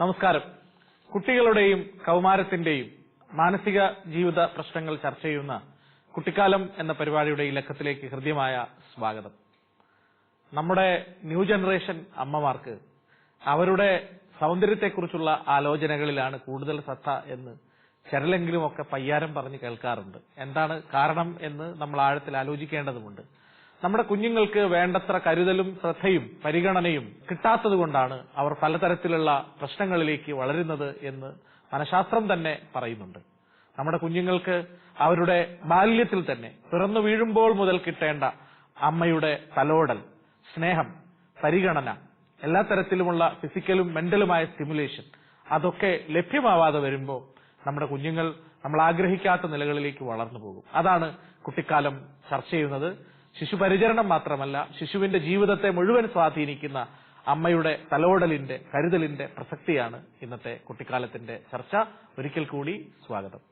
നമസ്കാരം. കുട്ടികളുടെയും കൗമാരത്തിന്റെയും മാനസിക ജീവിത പ്രശ്നങ്ങൾ ചർച്ച ചെയ്യുന്ന കുട്ടിക്കാലം എന്ന പരിപാടിയുടെ ഈ ലക്കത്തിലേക്ക് ഹൃദ്യമായ സ്വാഗതം. നമ്മുടെ ന്യൂ ജനറേഷൻ അമ്മമാർക്ക് അവരുടെ സൗന്ദര്യത്തെക്കുറിച്ചുള്ള ആലോചനകളിലാണ് കൂടുതൽ ശ്രദ്ധ എന്ന് ചിലരെങ്കിലും ഒക്കെ പയ്യാരം പറഞ്ഞ് കേൾക്കാറുണ്ട്. എന്താണ് കാരണം എന്ന് നമ്മൾ ആഴത്തിൽ ആലോചിക്കേണ്ടതുണ്ട് നമ്മുടെ കുഞ്ഞുങ്ങൾക്ക് വേണ്ടത്ര കരുതലും ശ്രദ്ധയും പരിഗണനയും കിട്ടാത്തതുകൊണ്ടാണ് അവർ പലതരത്തിലുള്ള പ്രശ്നങ്ങളിലേക്ക് വളരുന്നത് എന്ന് മനഃശാസ്ത്രം തന്നെ പറയുന്നുണ്ട്. നമ്മുടെ കുഞ്ഞുങ്ങൾക്ക് അവരുടെ ബാല്യത്തിൽ തന്നെ പിറന്നു വീഴുമ്പോൾ മുതൽ കിട്ടേണ്ട അമ്മയുടെ തലോടൽ സ്നേഹം പരിഗണന എല്ലാ തരത്തിലുമുള്ള ഫിസിക്കലും മെന്റലുമായ സ്റ്റിമുലേഷൻ അതൊക്കെ ലഭ്യമാവാതെ വരുമ്പോൾ നമ്മുടെ കുഞ്ഞുങ്ങൾ നമ്മൾ ആഗ്രഹിക്കാത്ത നിലകളിലേക്ക് വളർന്നു പോകും. അതാണ് കുട്ടിക്കാലം ചർച്ച ചെയ്യുന്നത്. ശിശുപരിചരണം മാത്രമല്ല ശിശുവിന്റെ ജീവിതത്തെ മുഴുവൻ സ്വാധീനിക്കുന്ന അമ്മയുടെ തലോടലിന്റെ കരുതലിന്റെ പ്രസക്തിയാണ് ഇന്നത്തെ കുട്ടിക്കാലത്തിന്റെ ചർച്ച. ഒരിക്കൽ കൂടി സ്വാഗതം.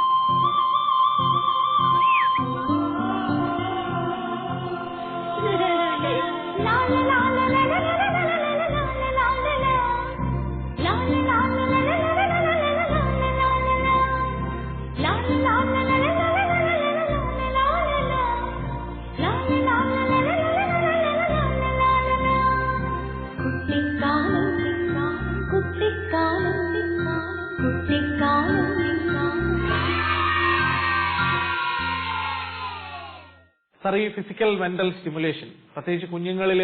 ഫിസിക്കൽ മെന്റൽ സ്റ്റിമുലേഷൻ പ്രത്യേകിച്ച് കുഞ്ഞുങ്ങളിൽ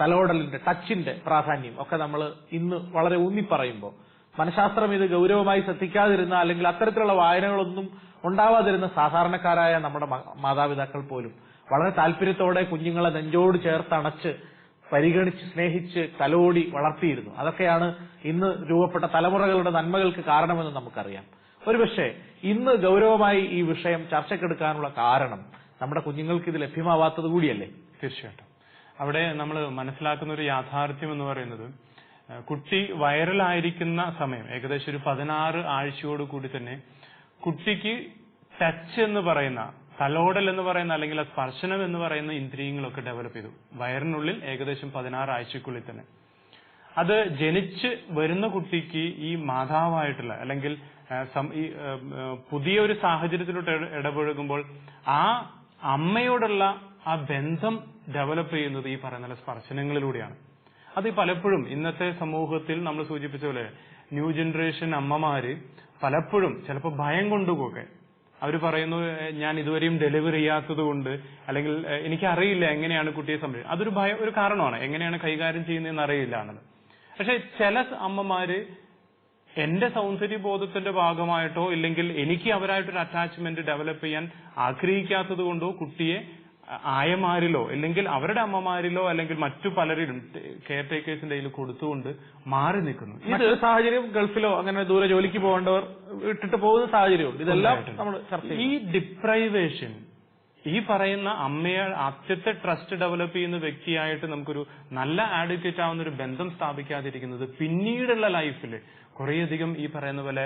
തലോടലിന്റെ ടച്ചിന്റെ പ്രാധാന്യം ഒക്കെ നമ്മൾ ഇന്ന് വളരെ ഊന്നി പറയുമ്പോൾ മനഃശാസ്ത്രം ഇത് ഗൗരവമായി ശ്രദ്ധിക്കാതിരുന്ന അല്ലെങ്കിൽ അത്തരത്തിലുള്ള വായനകളൊന്നും ഉണ്ടാവാതിരുന്ന സാധാരണക്കാരായ നമ്മുടെ മാതാപിതാക്കൾ പോലും വളരെ താല്പര്യത്തോടെ കുഞ്ഞുങ്ങളെ നെഞ്ചോട് ചേർത്തണച്ച് പരിഗണിച്ച് സ്നേഹിച്ച് തലോടി വളർത്തിയിരുന്നു. അതൊക്കെയാണ് ഇന്ന് രൂപപ്പെട്ട തലമുറകളുടെ നന്മകൾക്ക് കാരണമെന്ന് നമുക്കറിയാം. ഒരുപക്ഷെ ഇന്ന് ഗൗരവമായി ഈ വിഷയം ചർച്ചക്കെടുക്കാനുള്ള കാരണം നമ്മുടെ കുഞ്ഞുങ്ങൾക്ക് ഇത് ലഭ്യമാവാത്തത് കൂടിയല്ലേ? തീർച്ചയായിട്ടും. അവിടെ നമ്മൾ മനസ്സിലാക്കുന്ന ഒരു യാഥാർത്ഥ്യം എന്ന് പറയുന്നത് കുട്ടി വൈറലായിരിക്കുന്ന സമയം ഏകദേശം ഒരു പതിനാറ് ആഴ്ചയോട് കൂടി തന്നെ കുട്ടിക്ക് ടച്ച് എന്ന് പറയുന്ന തലോടൽ എന്ന് പറയുന്ന അല്ലെങ്കിൽ ആ സ്പർശനം എന്ന് പറയുന്ന ഇന്ദ്രിയങ്ങളൊക്കെ ഡെവലപ്പ് ചെയ്തു. വയറിനുള്ളിൽ ഏകദേശം പതിനാറ് ആഴ്ചക്കുള്ളിൽ തന്നെ. അത് ജനിച്ച് വരുന്ന കുട്ടിക്ക് ഈ മാതാവായിട്ടുള്ള അല്ലെങ്കിൽ പുതിയ ഒരു സാഹചര്യത്തിലോട്ട് ഇട- ഇടപഴകുമ്പോൾ ആ അമ്മയോടുള്ള ആ ബന്ധം ഡെവലപ്പ് ചെയ്യുന്നത് ഈ പറയുന്ന സ്പർശനങ്ങളിലൂടെയാണ്. അത് പലപ്പോഴും ഇന്നത്തെ സമൂഹത്തിൽ നമ്മൾ സൂചിപ്പിച്ച പോലെ ന്യൂ ജനറേഷൻ അമ്മമാര് പലപ്പോഴും ചിലപ്പോൾ ഭയം കൊണ്ടുപോകെ. അവർ പറയുന്നു ഞാൻ ഇതുവരെയും ഡെലിവറി ചെയ്യാത്തത് കൊണ്ട് അല്ലെങ്കിൽ എനിക്കറിയില്ല എങ്ങനെയാണ് കുട്ടിയെ സംരക്ഷിക്കുന്നത് അതൊരു ഭയം ഒരു കാരണമാണ്. എങ്ങനെയാണ് കൈകാര്യം ചെയ്യുന്നതെന്ന് അറിയില്ല എന്നുള്ളത്. പക്ഷെ ചില അമ്മമാര് എന്റെ സൗന്ദര്യ ബോധത്തിന്റെ ഭാഗമായിട്ടോ ഇല്ലെങ്കിൽ എനിക്ക് അവരായിട്ടൊരു അറ്റാച്ച്മെന്റ് ഡെവലപ്പ് ചെയ്യാൻ ആഗ്രഹിക്കാത്തത് കൊണ്ടോ കുട്ടിയെ ആയമാരിലോ അല്ലെങ്കിൽ അവരുടെ അമ്മമാരിലോ അല്ലെങ്കിൽ മറ്റു പലരിലും കെയർ ടേക്കേഴ്സിന്റെ കയ്യിൽ കൊടുത്തുകൊണ്ട് മാറി നിൽക്കുന്നു. ഇത് സാഹചര്യം ഗൾഫിലോ അങ്ങനെ ദൂരെ ജോലിക്ക് പോകേണ്ടവർ ഇട്ടിട്ട് പോകുന്ന സാഹചര്യമുണ്ട്. ഇതെല്ലാം നമ്മൾ ഈ ഡിപ്രൈവേഷൻ ഈ പറയുന്ന അമ്മയെ ആദ്യത്തെ ട്രസ്റ്റ് ഡെവലപ്പ് ചെയ്യുന്ന വ്യക്തിയായിട്ട് നമുക്കൊരു നല്ല ആഡ്വക്കേറ്റ് ആവുന്ന ഒരു ബന്ധം സ്ഥാപിക്കാതിരിക്കുന്നത് പിന്നീടുള്ള ലൈഫിൽ കുറേയധികം ഈ പറയുന്ന പോലെ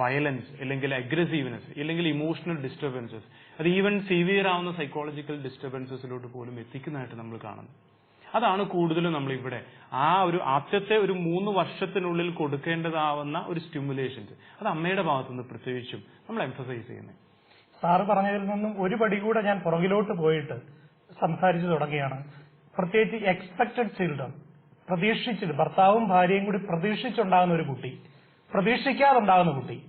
വയലൻസ് അല്ലെങ്കിൽ അഗ്രസീവ്നെസ് അല്ലെങ്കിൽ ഇമോഷണൽ ഡിസ്റ്റർബൻസസ് അത് ഈവൻ സിവിയർ ആവുന്ന സൈക്കോളജിക്കൽ ഡിസ്റ്റർബൻസസിലോട്ട് പോലും എത്തിക്കുന്നതായിട്ട് നമ്മൾ കാണുന്നു. അതാണ് കൂടുതലും നമ്മൾ ഇവിടെ ആ ഒരു ആദ്യത്തെ ഒരു മൂന്ന് വർഷത്തിനുള്ളിൽ കൊടുക്കേണ്ടതാവുന്ന ഒരു സ്റ്റിമുലേഷൻസ് അത് അമ്മയുടെ ഭാഗത്തുനിന്ന് പ്രത്യേകിച്ചും നമ്മൾ എംഫസൈസ് ചെയ്യുന്നത് സാറ് പറഞ്ഞതിൽ നിന്നും ഒരു പടി കൂടെ ഞാൻ പുറകിലോട്ട് പോയിട്ട് സംസാരിച്ചു തുടങ്ങിയാണ് പ്രത്യേകിച്ച് എക്സ്പെക്ടഡ് ചിൽഡ്രൻ പ്രതീക്ഷിച്ചത് ഭർത്താവും ഭാര്യയും കൂടി പ്രതീക്ഷിച്ചുണ്ടാകുന്ന ഒരു കുട്ടി പ്രതീക്ഷിക്കാതുണ്ടാകുന്ന കുട്ടി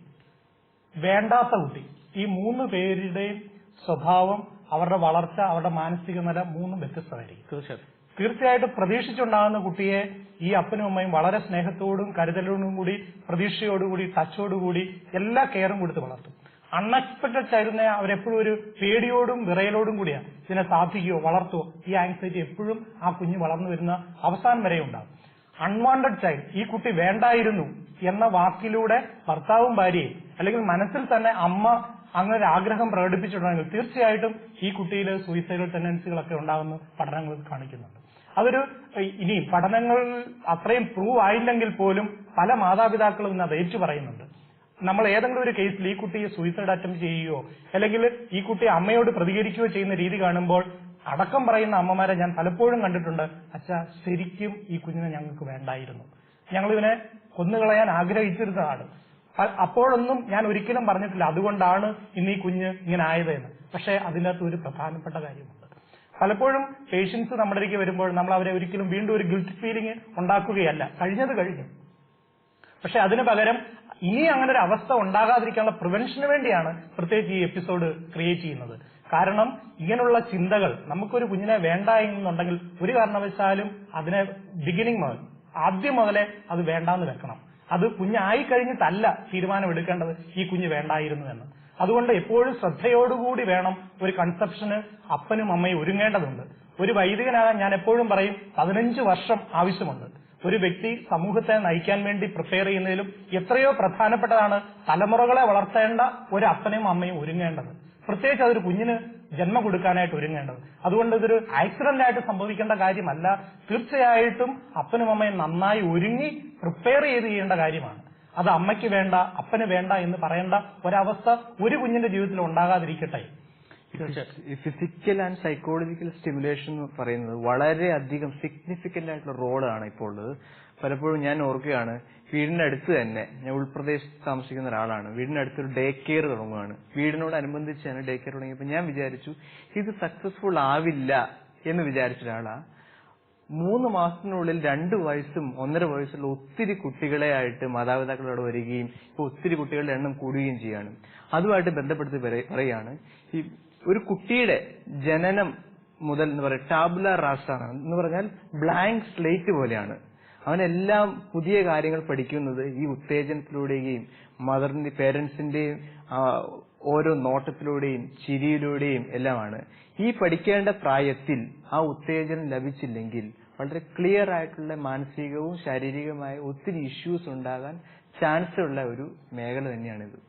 വേണ്ടാത്ത കുട്ടി. ഈ മൂന്ന് പേരുടെയും സ്വഭാവം അവരുടെ വളർച്ച അവരുടെ മാനസിക നില മൂന്നും വ്യത്യസ്തമായിരിക്കും. തീർച്ചയായിട്ടും. തീർച്ചയായിട്ടും പ്രതീക്ഷിച്ചുണ്ടാകുന്ന കുട്ടിയെ ഈ അപ്പനും അമ്മയും വളരെ സ്നേഹത്തോടും കരുതലോടും കൂടി പ്രതീക്ഷയോടുകൂടി ടച്ചോടുകൂടി എല്ലാ കെയറും കൊടുത്ത് വളർത്തും. അൺഎക്സ്പെക്ടഡ് ആയിരുന്ന അവരെപ്പോഴും ഒരു പേടിയോടും വിറയലോടും കൂടിയാണ് ഇതിനെ സാധിക്കുകയോ വളർത്തുകയോ ഈ ആങ്സൈറ്റി എപ്പോഴും ആ കുഞ്ഞ് വളർന്നു വരുന്ന അവസാനം വരെ ഉണ്ടാകും അൺവാണ്ടഡ് ചൈൽഡ് ഈ കുട്ടി വേണ്ടായിരുന്നു എന്ന വാക്കിലൂടെ ഭർത്താവും ഭാര്യയും അല്ലെങ്കിൽ മനസ്സിൽ തന്നെ അമ്മ അങ്ങനെ ഒരു ആഗ്രഹം പ്രകടിപ്പിച്ചിട്ടുണ്ടെങ്കിൽ തീർച്ചയായിട്ടും ഈ കുട്ടിയിൽ സൂയിസൈഡൽ ടെൻഡൻസികളൊക്കെ ഉണ്ടാകുന്ന പഠനങ്ങൾ കാണിക്കുന്നുണ്ട്. അതൊരു ഇനി പഠനങ്ങൾ അത്രയും പ്രൂവ് ആയില്ലെങ്കിൽ പോലും പല മാതാപിതാക്കളും ഇന്ന് അത് ഏറ്റു പറയുന്നുണ്ട്. നമ്മൾ ഏതെങ്കിലും ഒരു കേസിൽ ഈ കുട്ടിയെ സൂയിസൈഡ് അറ്റംപ്റ്റ് ചെയ്യുകയോ അല്ലെങ്കിൽ ഈ കുട്ടി അമ്മയോട് പ്രതികരിക്കുകയോ ചെയ്യുന്ന രീതി കാണുമ്പോൾ അടക്കം പറയുന്ന അമ്മമാരെ ഞാൻ പലപ്പോഴും കണ്ടിട്ടുണ്ട് അച്ഛ ശരിക്കും ഈ കുഞ്ഞിനെ ഞങ്ങൾക്ക് വേണ്ടായിരുന്നു. ഞങ്ങൾ ഇവനെ കൊന്നുകളയാൻ ആഗ്രഹിച്ചിരുന്നതാണ് അപ്പോഴൊന്നും ഞാൻ ഒരിക്കലും പറഞ്ഞിട്ടില്ല അതുകൊണ്ടാണ് ഇന്ന് ഈ കുഞ്ഞ് ഇങ്ങനെ ആയത് എന്ന് പക്ഷേ അതിനകത്ത് ഒരു പ്രധാനപ്പെട്ട കാര്യമുണ്ട്. പലപ്പോഴും പേഷ്യൻസ് നമ്മുടെ വരുമ്പോൾ നമ്മൾ അവരെ ഒരിക്കലും വീണ്ടും ഒരു ഗിൽറ്റ് ഫീലിംഗ് ഉണ്ടാക്കുകയല്ല. കഴിഞ്ഞത് കഴിഞ്ഞു. പക്ഷെ അതിന് പകരം ഇനി അങ്ങനെ ഒരു അവസ്ഥ ഉണ്ടാകാതിരിക്കാനുള്ള പ്രിവെൻഷന് വേണ്ടിയാണ് പ്രത്യേകിച്ച് ഈ എപ്പിസോഡ് ക്രിയേറ്റ് ചെയ്യുന്നത്. കാരണം ഇങ്ങനെയുള്ള ചിന്തകൾ നമുക്കൊരു കുഞ്ഞിനെ വേണ്ട എന്നുണ്ടെങ്കിൽ ഒരു കാരണവശാലും അതിനെ ബിഗിനിങ് മുതൽ ആദ്യം മുതലേ അത് വേണ്ടാന്ന് വെക്കണം. അത് കുഞ്ഞായി കഴിഞ്ഞിട്ടല്ല തീരുമാനം എടുക്കേണ്ടത് ഈ കുഞ്ഞ് വേണ്ടായിരുന്നു എന്ന് അതുകൊണ്ട് എപ്പോഴും ശ്രദ്ധയോടുകൂടി വേണം ഒരു കൺസെപ്ഷന് അപ്പനും അമ്മയും ഒരുങ്ങേണ്ടതുണ്ട്. ഒരു വൈദികനാകാൻ ഞാൻ എപ്പോഴും പറയും പതിനഞ്ച് വർഷം ആവശ്യമുണ്ട്. ഒരു വ്യക്തി സമൂഹത്തെ നയിക്കാൻ വേണ്ടി പ്രിപ്പയർ ചെയ്യുന്നതിലും എത്രയോ പ്രധാനപ്പെട്ടതാണ് തലമുറകളെ വളർത്തേണ്ട ഒരു അപ്പനും അമ്മയും ഒരുങ്ങേണ്ടത്. പ്രത്യേകിച്ച് അതൊരു കുഞ്ഞിന് ജന്മം കൊടുക്കാനായിട്ട് ഒരുങ്ങേണ്ടത്. അതുകൊണ്ട് ഇതൊരു ആക്സിഡന്റ് ആയിട്ട് സംഭവിക്കേണ്ട കാര്യമല്ല. തീർച്ചയായിട്ടും അപ്പനും അമ്മയും നന്നായി ഒരുങ്ങി പ്രിപ്പയർ ചെയ്ത് ചെയ്യേണ്ട കാര്യമാണ്. അത് അമ്മയ്ക്ക് വേണ്ട അപ്പന് വേണ്ട എന്ന് പറയേണ്ട ഒരവസ്ഥ ഒരു കുഞ്ഞിന്റെ ജീവിതത്തിൽ ഉണ്ടാകാതിരിക്കട്ടെ. ഫിസിക്കൽ ആൻഡ് സൈക്കോളജിക്കൽ സ്റ്റിമുലേഷൻ എന്ന് പറയുന്നത് വളരെയധികം സിഗ്നിഫിക്കന്റ് ആയിട്ടുള്ള റോളാണ് ഇപ്പോൾ ഉള്ളത് പലപ്പോഴും ഞാൻ ഓർക്കുകയാണ് വീടിന്റെ അടുത്ത് തന്നെ ഞാൻ ഉൾപ്രദേശത്ത് താമസിക്കുന്ന ഒരാളാണ് വീടിന്റെ അടുത്തൊരു ഡേ കെയർ തുടങ്ങുകയാണ് വീടിനോടനുബന്ധിച്ചാണ് ഡേ കെയർ തുടങ്ങിയപ്പോൾ ഞാൻ വിചാരിച്ചു ഇത് സക്സസ്ഫുൾ ആവില്ല എന്ന് വിചാരിച്ച ഒരാളാ. മൂന്ന് മാസത്തിനുള്ളിൽ രണ്ട് വയസ്സും ഒന്നര വയസ്സുള്ള ഒത്തിരി കുട്ടികളെ ആയിട്ട് മാതാപിതാക്കളോട് വരികയും ഇപ്പൊ ഒത്തിരി കുട്ടികളുടെ എണ്ണം കൂടുകയും ചെയ്യാണ്. അതുമായിട്ട് ബന്ധപ്പെടുത്തി പറയ- പറയാണ് ഈ ഒരു കുട്ടിയുടെ ജനനം മുതൽ ടാബുല റാസാണ്. എന്ന് പറഞ്ഞാൽ ബ്ലാങ്ക് സ്ലേറ്റ് പോലെയാണ്. അവനെല്ലാം പുതിയ കാര്യങ്ങൾ പഠിക്കുന്നത് ഈ ഉത്തേജനത്തിലൂടെയും മദറിന്റെ പേരൻസിന്റെയും ഓരോ നോട്ടത്തിലൂടെയും ചിരിയിലൂടെയും എല്ലാമാണ്. ഈ പഠിക്കേണ്ട പ്രായത്തിൽ ആ ഉത്തേജനം ലഭിച്ചില്ലെങ്കിൽ വളരെ ക്ലിയർ ആയിട്ടുള്ള മാനസികവും ശാരീരികവുമായ ഒത്തിരി ഇഷ്യൂസ് ഉണ്ടാകാൻ ചാൻസ് ഉള്ള ഒരു മേഖല തന്നെയാണിത്.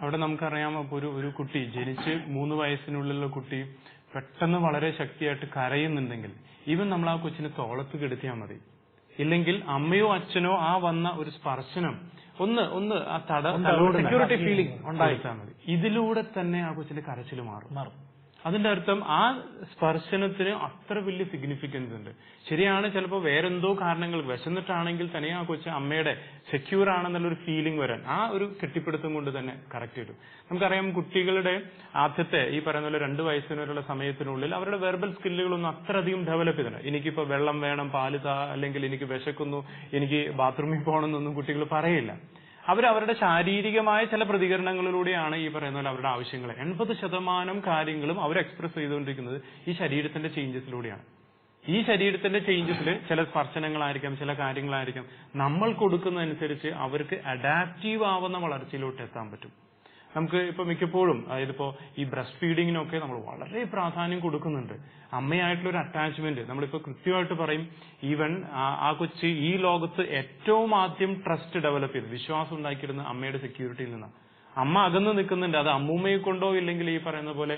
അവിടെ നമുക്കറിയാം അപ്പൊ ഒരു ഒരു കുട്ടി ജനിച്ച് മൂന്ന് വയസ്സിനുള്ളിലുള്ള കുട്ടി പെട്ടെന്ന് വളരെ ശക്തിയായിട്ട് കരയുന്നുണ്ടെങ്കിൽ ഈവൻ നമ്മൾ ആ കൊച്ചിനെ തോളത്ത് കെടുത്തിയാൽ മതി. ഇല്ലെങ്കിൽ അമ്മയോ അച്ഛനോ ആ വന്ന ഒരു സ്പർശനം ഒന്ന് ഒന്ന് ആ തട സെക്യൂരിറ്റി ഫീലിംഗ് ഉണ്ടായിട്ടാൽ ഉണ്ടായി. മതി. ഇതിലൂടെ തന്നെ ആ കൊച്ചിന്റെ കരച്ചിൽ മാറും. മാറും. അതിന്റെ അർത്ഥം ആ സ്പർശനത്തിന് അത്ര വലിയ സിഗ്നിഫിക്കൻസ് ഉണ്ട്. ശരിയാണ് ചിലപ്പോൾ വേറെന്തോ കാരണങ്ങൾ വിശന്നിട്ടാണെങ്കിൽ തന്നെ ആ കൊച്ചു അമ്മയുടെ സെക്യൂർ ആണെന്നുള്ളൊരു ഫീലിംഗ് വരാൻ ആ ഒരു കെട്ടിപ്പിടുത്തം കൊണ്ട് തന്നെ കറക്റ്റ് വരും നമുക്കറിയാം കുട്ടികളുടെ ആദ്യത്തെ ഈ പറയുന്ന പോലെ രണ്ട് വയസ്സിന് വരെയുള്ള സമയത്തിനുള്ളിൽ അവരുടെ വെർബൽ സ്കില്ലുകളൊന്നും അത്രയധികം ഡെവലപ്പ് ചെയ്തിട്ടുണ്ട് എനിക്കിപ്പോ വെള്ളം വേണം പാൽ താ അല്ലെങ്കിൽ എനിക്ക് വിശക്കുന്നു എനിക്ക് ബാത്റൂമിൽ പോകണം എന്നൊന്നും കുട്ടികൾ പറയില്ല. അവർ അവരുടെ ശാരീരികമായ ചില പ്രതികരണങ്ങളിലൂടെയാണ് ഈ പറയുന്ന പോലെ അവരുടെ ആവശ്യങ്ങൾ എൺപത് ശതമാനം കാര്യങ്ങളും അവർ എക്സ്പ്രസ് ചെയ്തുകൊണ്ടിരിക്കുന്നത് ഈ ശരീരത്തിന്റെ ചേഞ്ചസിലൂടെയാണ് ഈ ശരീരത്തിന്റെ ചേഞ്ചസിൽ ചില സ്പർശനങ്ങളായിരിക്കാം ചില കാര്യങ്ങളായിരിക്കാം. നമ്മൾ കൊടുക്കുന്നതനുസരിച്ച് അവർക്ക് അഡാപ്റ്റീവ് ആവുന്ന വളർച്ചയിലോട്ട് എത്താൻ പറ്റും. നമുക്ക് ഇപ്പൊ മിക്കപ്പോഴും ഇപ്പോ ഈ ബ്രസ്റ്റ് ഫീഡിങ്ങിനൊക്കെ നമ്മൾ വളരെ പ്രാധാന്യം കൊടുക്കുന്നുണ്ട്. അമ്മയായിട്ടുള്ള ഒരു അറ്റാച്ച്മെന്റ് നമ്മളിപ്പോ കൃത്യമായിട്ട് പറയും ഈവൻ ആ കൊച്ച് ഈ ലോകത്ത് ഏറ്റവും ആദ്യം ട്രസ്റ്റ് ഡെവലപ്പ് ചെയ്ത്. വിശ്വാസം ഉണ്ടാക്കിയിരുന്ന അമ്മയുടെ സെക്യൂരിറ്റിയിൽ നിന്നാണ് അമ്മ അകന്ന് നിൽക്കുന്നുണ്ട്. അത് അമ്മൂമ്മയെ കൊണ്ടോ ഇല്ലെങ്കിൽ ഈ പറയുന്ന പോലെ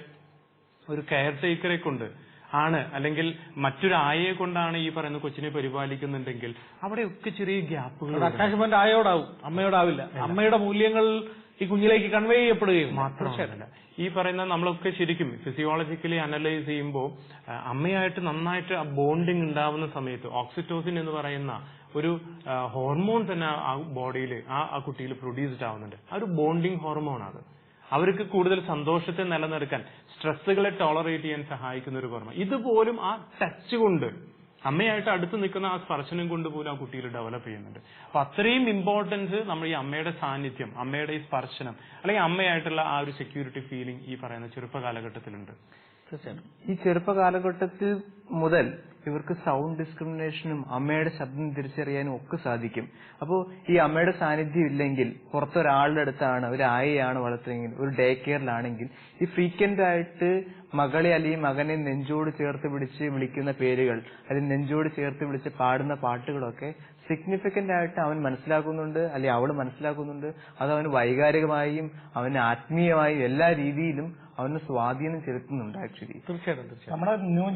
ഒരു കെയർ ടേക്കറെ കൊണ്ട്. ആണ്. അല്ലെങ്കിൽ മറ്റൊരു ആയയെ കൊണ്ടാണ് ഈ പറയുന്ന കൊച്ചിനെ പരിപാലിക്കുന്നുണ്ടെങ്കിൽ അവിടെയൊക്കെ ചെറിയ ഗ്യാപ്പുകൾ അറ്റാച്ച്മെന്റ് ആയോടാവും അമ്മയോടാവില്ല. അമ്മയുടെ മൂല്യങ്ങൾ ഈ കുഞ്ഞിലേക്ക് കൺവേ ചെയ്യപ്പെടുകയും മാത്രമല്ല ഈ പറയുന്ന നമ്മളൊക്കെ ശരിക്കും ഫിസിയോളജിക്കലി അനലൈസ് ചെയ്യുമ്പോൾ അമ്മയായിട്ട് നന്നായിട്ട് ആ ബോണ്ടിങ് ഉണ്ടാവുന്ന സമയത്ത് ഓക്സിറ്റോസിൻ എന്ന് പറയുന്ന ഒരു ഹോർമോൺ തന്നെ ആ ബോഡിയിൽ ആ ആ കുട്ടിയിൽ പ്രൊഡ്യൂസ്ഡ് ആവുന്നുണ്ട് ആ ഒരു ബോണ്ടിങ് ഹോർമോൺ അത്. അവർക്ക് കൂടുതൽ സന്തോഷത്തെ നിലനിർത്താൻ സ്ട്രെസ്സുകളെ ടോളറേറ്റ് ചെയ്യാൻ സഹായിക്കുന്ന ഒരു ഹോർമോൺ ഇതുപോലും ആ ടച്ച് കൊണ്ട് അമ്മയായിട്ട് അടുത്ത് നിൽക്കുന്ന ആ സ്പർശനം കൊണ്ട് പോലും ആ കുട്ടിയിൽ ഡെവലപ്പ് ചെയ്യുന്നുണ്ട്. അപ്പൊ അത്രയും ഇമ്പോർട്ടൻസ് നമ്മൾ ഈ അമ്മയുടെ സാന്നിധ്യം അമ്മയുടെ ഈ സ്പർശനം അല്ലെങ്കിൽ അമ്മയായിട്ടുള്ള ആ ഒരു സെക്യൂരിറ്റി ഫീലിംഗ് ഈ പറയുന്ന ചെറുപ്പ കാലഘട്ടത്തിലുണ്ട് തീർച്ചയായിട്ടും ഈ ചെറുപ്പ കാലഘട്ടത്തിൽ മുതൽ ഇവർക്ക് സൗണ്ട് ഡിസ്ക്രിമിനേഷനും അമ്മയുടെ ശബ്ദം തിരിച്ചറിയാനും ഒക്കെ സാധിക്കും. അപ്പോൾ ഈ അമ്മയുടെ സാന്നിധ്യം ഇല്ലെങ്കിൽ പുറത്തൊരാളുടെ അടുത്താണ് ഒരു ആയയാണ് വളർത്തുന്നതെങ്കിൽ ഒരു ഡേ കെയറിലാണെങ്കിൽ ഈ ഫ്രീക്വന്റ് ആയിട്ട് മകളെ അല്ലെങ്കിൽ മകനെ നെഞ്ചോട് ചേർത്ത് പിടിച്ച് വിളിക്കുന്ന പേരുകൾ അല്ലെങ്കിൽ നെഞ്ചോട് ചേർത്ത് വിളിച്ച് പാടുന്ന പാട്ടുകളൊക്കെ സിഗ്നിഫിക്കന്റ് ആയിട്ട് അവൻ മനസ്സിലാക്കുന്നുണ്ട് അല്ലെങ്കിൽ അവൾ മനസ്സിലാക്കുന്നുണ്ട്. അത് അവന് വൈകാരികമായും അവന് ആത്മീയമായും എല്ലാ രീതിയിലും അവന് സ്വാധീനം ചെലുത്തുന്നുണ്ട് ആക്ച്വലി തീർച്ചയായിട്ടും തീർച്ചയായിട്ടും. നമ്മുടെ ന്യൂ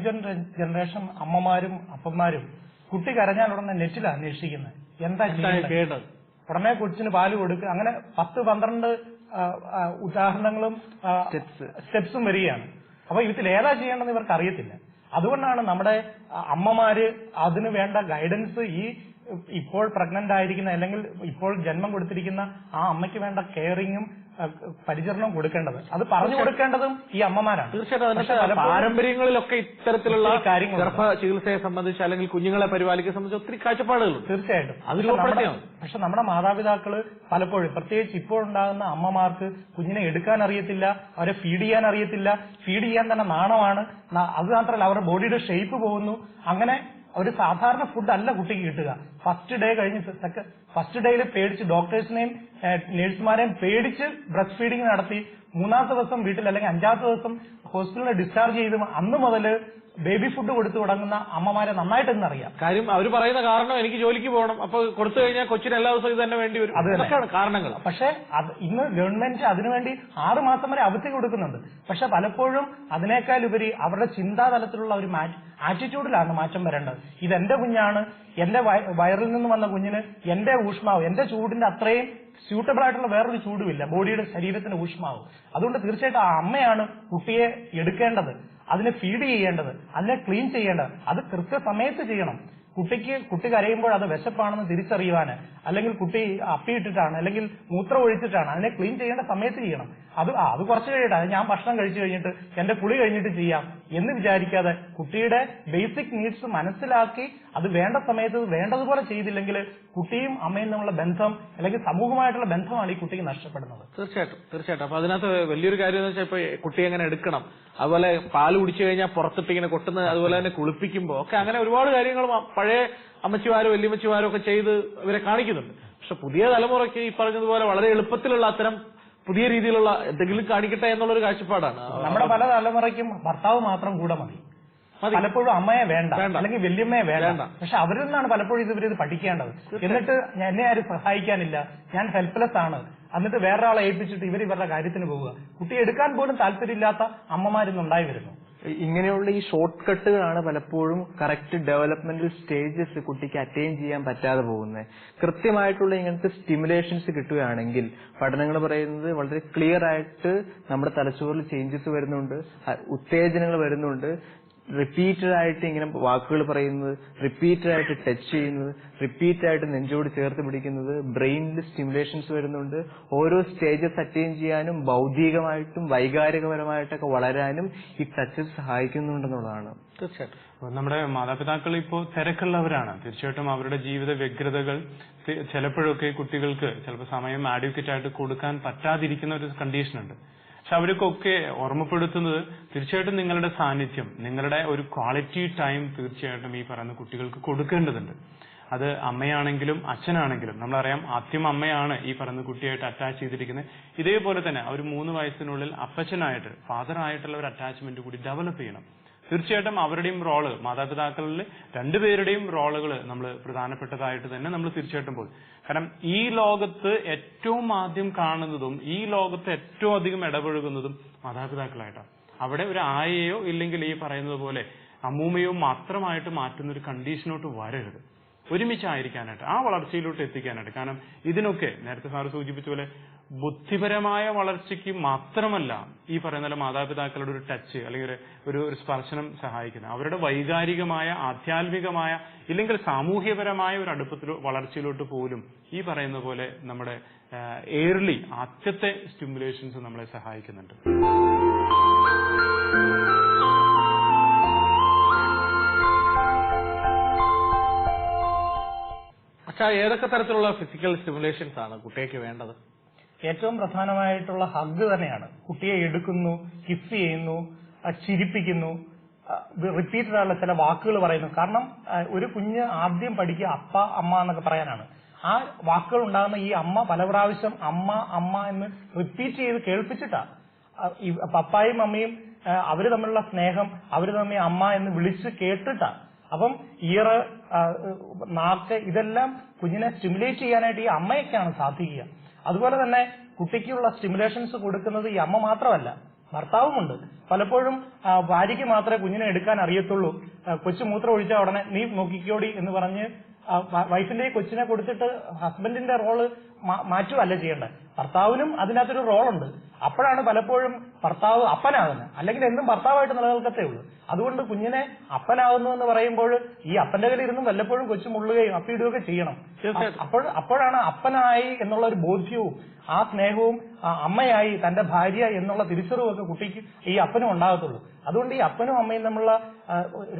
ജനറേഷൻ അമ്മമാരും അപ്പന്മാരും കുട്ടി കരഞ്ഞാൽ ഉടനെ നെറ്റിൽ അന്വേഷിക്കുന്നത് എന്താ ഉടനെ കൊച്ചിന് പാൽ കൊടുക്കുക അങ്ങനെ പത്ത് പന്ത്രണ്ട് ഉദാഹരണങ്ങളും Steps. സ്റ്റെപ്സും വരികയാണ്. അപ്പൊ ഇതിൽ ഏതാ ചെയ്യേണ്ടതെന്ന് ഇവർക്ക് അറിയത്തില്ല. അതുകൊണ്ടാണ് നമ്മുടെ അമ്മമാര് അതിനു വേണ്ട ഗൈഡൻസ് ഈ ഇപ്പോൾ പ്രഗ്നന്റ് ആയിരിക്കുന്ന അല്ലെങ്കിൽ ഇപ്പോൾ ജന്മം കൊടുത്തിരിക്കുന്ന ആ അമ്മയ്ക്ക് വേണ്ട കെയറിങ്ങും പരിചരണവും കൊടുക്കേണ്ടത്. അത് പറഞ്ഞു കൊടുക്കേണ്ടതും ഈ അമ്മമാരാണ്. തീർച്ചയായിട്ടും പാരമ്പര്യങ്ങളിലൊക്കെ ഇത്തരത്തിലുള്ള കാര്യങ്ങൾ. ഗർഭ ചികിത്സയെ സംബന്ധിച്ച് അല്ലെങ്കിൽ കുഞ്ഞുങ്ങളെ പരിപാലിക്കുക സംബന്ധിച്ച് ഒത്തിരി കാഴ്ചപ്പാടുകളുണ്ട്. തീർച്ചയായിട്ടും. അതിൽ പക്ഷെ നമ്മുടെ- മാതാപിതാക്കൾ പലപ്പോഴും പ്രത്യേകിച്ച് ഇപ്പോൾ ഉണ്ടാകുന്ന അമ്മമാർക്ക് കുഞ്ഞിനെ എടുക്കാൻ അറിയത്തില്ല അവരെ ഫീഡ് ചെയ്യാൻ അറിയത്തില്ല. ഫീഡ് ചെയ്യാൻ തന്നെ നാണമാണ്. അത് മാത്രമല്ല അവരുടെ ബോഡിയുടെ ഷേപ്പ് പോകുന്നു. അങ്ങനെ ഒരു സാധാരണ ഫുഡ് അല്ല കുട്ടിക്ക് കിട്ടുക. ഫസ്റ്റ് ഡേ കഴിഞ്ഞ് ഫസ്റ്റ് ഡേയിൽ പേടിച്ച് ഡോക്ടേഴ്സിനെയും നഴ്സുമാരെയും പേടിച്ച് ബ്രസ്റ്റ് ഫീഡിംഗ് നടത്തി. മൂന്നാമത്തെ ദിവസം വീട്ടിൽ അല്ലെങ്കിൽ അഞ്ചാമത്തെ ദിവസം ഹോസ്പിറ്റലിൽ ഡിസ്ചാർജ് ചെയ്ത് അന്ന് മുതൽ ബേബി ഫുഡ് കൊടുത്തു തുടങ്ങുന്ന അമ്മമാരെ നന്നായിട്ട് അറിയാം കാര്യം അവർ പറയുന്ന കാരണം എനിക്ക് ജോലിക്ക് പോകണം അപ്പൊ കൊടുത്തു കഴിഞ്ഞാൽ കൊച്ചിന് എല്ലാ ദിവസവും ഇത് തന്നെ വേണ്ടി വരും. അതൊക്കെയാണ് കാരണങ്ങൾ. പക്ഷെ ഇന്ന് ഗവൺമെന്റ് അതിനുവേണ്ടി ആറ് മാസം വരെ അവധി കൊടുക്കുന്നുണ്ട്. പക്ഷെ പലപ്പോഴും അതിനേക്കാൾ ഉപരി അവരുടെ ചിന്താതലത്തിലുള്ള ഒരു ആറ്റിറ്റ്യൂഡിലാണ് മാറ്റം വരേണ്ടത്. ഇത് എന്റെ കുഞ്ഞാണ് എന്റെ വയറിൽ നിന്ന് വന്ന കുഞ്ഞിന് എന്റെ ഊഷ്മാവ് എന്റെ ചൂടിന്റെ അത്രയും സ്യൂട്ടബിൾ ആയിട്ടുള്ള വേറൊരു ചൂടുമില്ല. ബോഡിയുടെ ശരീരത്തിന് ഊഷ്മാവ്. അതുകൊണ്ട് തീർച്ചയായിട്ടും ആ അമ്മയാണ് കുട്ടിയെ എടുക്കേണ്ടത്. അതിനെ ഫീഡ് ചെയ്യേണ്ടത്. അതിനെ ക്ലീൻ ചെയ്യേണ്ടത്. അത് കൃത്യസമയത്ത് ചെയ്യണം. കുട്ടിക്ക് കുട്ടി കരയുമ്പോൾ അത് വിശപ്പാണെന്ന് തിരിച്ചറിയുവാന് അല്ലെങ്കിൽ കുട്ടി അപ്പിയിട്ടിട്ടാണ് അല്ലെങ്കിൽ മൂത്രം ഒഴിച്ചിട്ടാണ് അതിനെ ക്ലീൻ ചെയ്യേണ്ട സമയത്ത് ചെയ്യണം. അത് അത് കുറച്ച് കഴിയട്ടെ ഞാൻ ഭക്ഷണം കഴിച്ചു കഴിഞ്ഞിട്ട് എന്റെ കുളി കഴിഞ്ഞിട്ട് ചെയ്യാം എന്ന് വിചാരിക്കാതെ കുട്ടിയുടെ ബേസിക് നീഡ്സ് മനസ്സിലാക്കി അത് വേണ്ട സമയത്ത് വേണ്ടതുപോലെ ചെയ്തില്ലെങ്കിൽ കുട്ടിയും അമ്മയും തമ്മിലുള്ള ബന്ധം അല്ലെങ്കിൽ സമൂഹമായിട്ടുള്ള ബന്ധമാണ് ഈ കുട്ടിക്ക് നഷ്ടപ്പെടുന്നത്. തീർച്ചയായിട്ടും തീർച്ചയായിട്ടും. അപ്പൊ അതിനകത്ത് വലിയൊരു കാര്യം എന്ന് വെച്ചാൽ ഇപ്പൊ കുട്ടി എങ്ങനെ എടുക്കണം? അതുപോലെ പാൽ കുടിച്ചു കഴിഞ്ഞാൽ പുറത്തിട്ട് ഇങ്ങനെ കൊട്ടുന്നത് അതുപോലെ തന്നെ കുളിപ്പിക്കുമ്പോൾ ഒക്കെ അങ്ങനെ ഒരുപാട് കാര്യങ്ങൾ പഴയ അമ്മച്ചിമാരോ വല്യമ്മച്ചിമാരോ ഒക്കെ ചെയ്ത് ഇവരെ കാണിക്കുന്നുണ്ട്. പക്ഷെ പുതിയ തലമുറയ്ക്ക് ഈ പറഞ്ഞതുപോലെ വളരെ എളുപ്പത്തിലുള്ള അത്തരം പുതിയ രീതിയിലുള്ള എന്തെങ്കിലും കാണിക്കട്ടെ എന്നുള്ളൊരു കാഴ്ചപ്പാടാണ്. നമ്മുടെ പല തലമുറയ്ക്കും ഭർത്താവ് മാത്രം കൂടെ മതി. പലപ്പോഴും അമ്മയെ വേണ്ട. അല്ലെങ്കിൽ വല്യമ്മയെ വേണ്ട. പക്ഷെ അവരിൽ നിന്നാണ് പലപ്പോഴും ഇത് ഇവരിത് പഠിക്കേണ്ടത് എന്നിട്ട് എന്നെ ആരും സഹായിക്കാനില്ല. ഞാൻ ഹെൽപ്ലെസ് ആണ്. എന്നിട്ട് വേറൊരാളെ ഏൽപ്പിച്ചിട്ട് ഇവർ ഇവരുടെ കാര്യത്തിന് പോവുക. കുട്ടി എടുക്കാൻ പോലും താല്പര്യമില്ലാത്ത അമ്മമാരിന്നുണ്ടായി വരുന്നു. ഇങ്ങനെയുള്ള ഈ ഷോർട്ട് കട്ടുകളാണ് പലപ്പോഴും കറക്റ്റ് ഡെവലപ്മെന്റൽ സ്റ്റേജസ് കുട്ടിക്ക് അറ്റൈൻ ചെയ്യാൻ പറ്റാതെ പോകുന്നത്. കൃത്യമായിട്ടുള്ള ഇങ്ങനത്തെ സ്റ്റിമുലേഷൻസ് കിട്ടുകയാണെങ്കിൽ പഠനങ്ങൾ പറയുന്നത് വളരെ ക്ലിയർ ആയിട്ട് നമ്മുടെ തലച്ചോറിൽ ചേഞ്ചസ് വരുന്നുണ്ട് ഉത്തേജനങ്ങൾ വരുന്നുണ്ട് റിപ്പീറ്റഡ് ആയിട്ട് ഇങ്ങനെ വാക്കുകൾ പറയുന്നത് റിപ്പീറ്റഡ് ആയിട്ട് ടച്ച് ചെയ്യുന്നത് റിപ്പീറ്റഡ് ആയിട്ട് നെഞ്ചോട് ചേർത്ത് പിടിക്കുന്നത് ബ്രെയിനിൽ സ്റ്റിമുലേഷൻസ് വരുന്നുണ്ട്. ഓരോ സ്റ്റേജസ് അറ്റൈൻ ചെയ്യാനും ബൗദ്ധികമായിട്ടും വൈകാരികപരമായിട്ടൊക്കെ വളരാനും ഈ ടച്ച് സഹായിക്കുന്നുണ്ടെന്നുള്ളതാണ്. തീർച്ചയായിട്ടും. നമ്മുടെ മാതാപിതാക്കൾ ഇപ്പോൾ തിരക്കുള്ളവരാണ്. തീർച്ചയായിട്ടും അവരുടെ ജീവിത വ്യഗ്രതകൾ ചിലപ്പോഴൊക്കെ കുട്ടികൾക്ക് ചിലപ്പോൾ സമയം ആഡ്വക്കേറ്റ് ആയിട്ട് കൊടുക്കാൻ പറ്റാതിരിക്കുന്ന ഒരു കണ്ടീഷൻ ഉണ്ട്. പക്ഷെ അവർക്കൊക്കെ ഓർമ്മപ്പെടുത്തുന്നത് തീർച്ചയായിട്ടും നിങ്ങളുടെ സാന്നിധ്യം നിങ്ങളുടെ ഒരു ക്വാളിറ്റി ടൈം തീർച്ചയായിട്ടും ഈ പറയുന്ന കുട്ടികൾക്ക് കൊടുക്കേണ്ടതുണ്ട്. അത് അമ്മയാണെങ്കിലും അച്ഛനാണെങ്കിലും നമ്മളറിയാം ആദ്യം അമ്മയാണ് ഈ പറയുന്ന കുട്ടിയായിട്ട് അറ്റാച്ച് ചെയ്തിരിക്കുന്നത്. ഇതേപോലെ തന്നെ ഒരു മൂന്ന് വയസ്സിനുള്ളിൽ അപ്പച്ചനായിട്ട് ഫാദർ ആയിട്ടുള്ള ഒരു അറ്റാച്ച്മെന്റ് കൂടി ഡെവലപ്പ് ചെയ്യണം. തീർച്ചയായിട്ടും അവരുടെയും റോൾ മാതാപിതാക്കളിൽ രണ്ടുപേരുടെയും റോളുകൾ നമ്മൾ പ്രധാനപ്പെട്ടതായിട്ട് തന്നെ നമ്മൾ തീർച്ചയായിട്ടും പോകും കാരണം ഈ ലോകത്ത് ഏറ്റവും ആദ്യം കാണുന്നതും ഈ ലോകത്ത് ഏറ്റവും അധികം ഇടപഴകുന്നതും മാതാപിതാക്കളായിട്ടാണ്. അവിടെ ഒരു ആയയോ ഇല്ലെങ്കിൽ ഈ പറയുന്നത് പോലെ അമ്മൂമ്മയോ മാത്രമായിട്ട് മാറ്റുന്ന ഒരു കണ്ടീഷനോട്ട് വരരുത്. ഒരുമിച്ചായിരിക്കാനായിട്ട് ആ വളർച്ചയിലോട്ട് എത്തിക്കാനായിട്ട്. കാരണം ഇതിനൊക്കെ നേരത്തെ സാറ് സൂചിപ്പിച്ച പോലെ ബുദ്ധിപരമായ വളർച്ചയ്ക്ക് മാത്രമല്ല ഈ പറയുന്ന മാതാപിതാക്കളുടെ ഒരു ടച്ച് അല്ലെങ്കിൽ ഒരു- ഒരു സ്പർശനം സഹായിക്കുന്നത്. അവരുടെ വൈകാരികമായ ആധ്യാത്മികമായ ഇല്ലെങ്കിൽ സാമൂഹ്യപരമായ ഒരു അടുപ്പത്തിലോ വളർച്ചയിലോട്ട് പോലും ഈ പറയുന്ന പോലെ നമ്മുടെ എയർലി ആദ്യത്തെ സ്റ്റിമുലേഷൻസ് നമ്മളെ സഹായിക്കുന്നുണ്ട്. പക്ഷെ ഏതൊക്കെ തരത്തിലുള്ള ഫിസിക്കൽ സ്റ്റിമുലേഷൻസ് ആണ് കുട്ടിക്ക് വേണ്ടത്? ഏറ്റവും പ്രധാനമായിട്ടുള്ള ഹഗ് തന്നെയാണ്. കുട്ടിയെ എടുക്കുന്നു കിസ് ചെയ്യുന്നു ചിരിപ്പിക്കുന്നു റിപ്പീറ്റഡ് ആയുള്ള ചില വാക്കുകൾ പറയുന്നു. കാരണം ഒരു കുഞ്ഞ് ആദ്യം പഠിക്കുക അപ്പ അമ്മ എന്നൊക്കെ പറയാനാണ്. ആ വാക്കുകൾ ഉണ്ടാകുന്ന ഈ അമ്മ പല പ്രാവശ്യം അമ്മ അമ്മ എന്ന് റിപ്പീറ്റ് ചെയ്ത് കേൾപ്പിച്ചിട്ടാ. പപ്പായും അമ്മയും അവർ തമ്മിലുള്ള സ്നേഹം അവർ തമ്മിൽ അമ്മ എന്ന് വിളിച്ച് കേട്ടിട്ടാ. അപ്പം ഇയർ നാക്ക് ഇതെല്ലാം കുഞ്ഞിനെ സ്റ്റിമുലേറ്റ് ചെയ്യാനായിട്ട് ഈ അമ്മയൊക്കെയാണ് സാധിക്കുക. അതുപോലെ തന്നെ കുട്ടിക്കുള്ള സ്റ്റിമുലേഷൻസ് കൊടുക്കുന്നത് ഈ അമ്മ മാത്രമല്ല ഭർത്താവുമുണ്ട്. പലപ്പോഴും ഭാര്യയ്ക്ക് മാത്രമേ കുഞ്ഞിനെ എടുക്കാൻ അറിയത്തുള്ളൂ. കൊച്ചു മൂത്രം ഒഴിച്ച ഉടനെ നീ നോക്കിക്കോടി എന്ന് പറഞ്ഞ് വൈഫിന്റെ കൊച്ചിനെ കൊടുത്തിട്ട് ഹസ്ബൻഡിന്റെ റോൾ മാറ്റുകയല്ല ചെയ്യേണ്ടത്. ഭർത്താവിനും അതിനകത്തൊരു റോളുണ്ട്. അപ്പോഴാണ് പലപ്പോഴും ഭർത്താവ് അപ്പനാകുന്നത്. അല്ലെങ്കിൽ എന്നും ഭർത്താവായിട്ട് നിലനിൽക്കത്തേ ഉള്ളൂ. അതുകൊണ്ട് കുഞ്ഞിനെ അപ്പനാകുന്നു എന്ന് പറയുമ്പോൾ ഈ അപ്പന്റെ കയ്യിൽ ഇരുന്നും വല്ലപ്പോഴും കൊച്ചു മുള്ളുകയും അപ്പിയിടുകയൊക്കെ ചെയ്യണം. അപ്പോൾ അപ്പോഴാണ് അപ്പനായി എന്നുള്ള ഒരു ബോധ്യവും ആ സ്നേഹവും അമ്മയായി തന്റെ ഭാര്യ എന്നുള്ള തിരിച്ചറിവൊക്കെ കുട്ടിക്ക് ഈ അപ്പനും ഉണ്ടാകത്തുള്ളൂ. അതുകൊണ്ട് ഈ അപ്പനും അമ്മയും തമ്മിലുള്ള